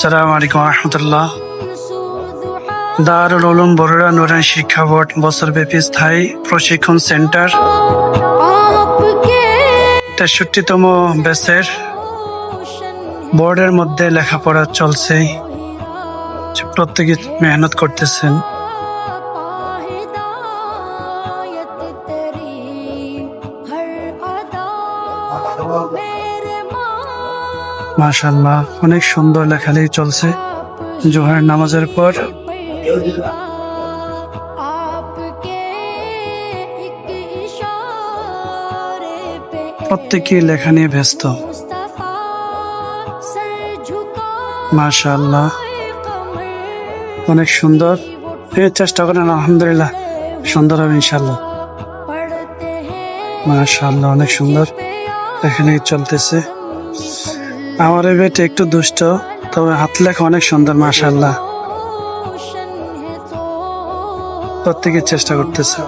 সালাম আলাইকুম রহমতুল্লাহ। দারুল উলুম বরুড়া নুরান শিক্ষা বোর্ড বছরব্যাপী স্থায়ী প্রশিক্ষণ সেন্টার। তেষট্টিতম ব্যাচের বোর্ডের মধ্যে লেখাপড়া চলছে। প্রত্যেকে মেহনত করতেছেন। মাশাল্লাহ অনেক সুন্দর লেখালেখি চলছে। জোহর নামাজের পর। প্রত্যেকে লেখা নিয়ে ব্যস্ত। মাশাল্লাহ অনেক সুন্দর। চেষ্টা করেন, আলহামদুলিল্লাহ। সুন্দর হবে ইনশাল্লাহ মাশাল্লাহ অনেক সুন্দর। এখানে চলতেছে। আমার এই বেটে একটু দুষ্ট তবে হাত লেখা অনেক সুন্দর মাশাল্লাহ প্রত্যেকের চেষ্টা করতেছে।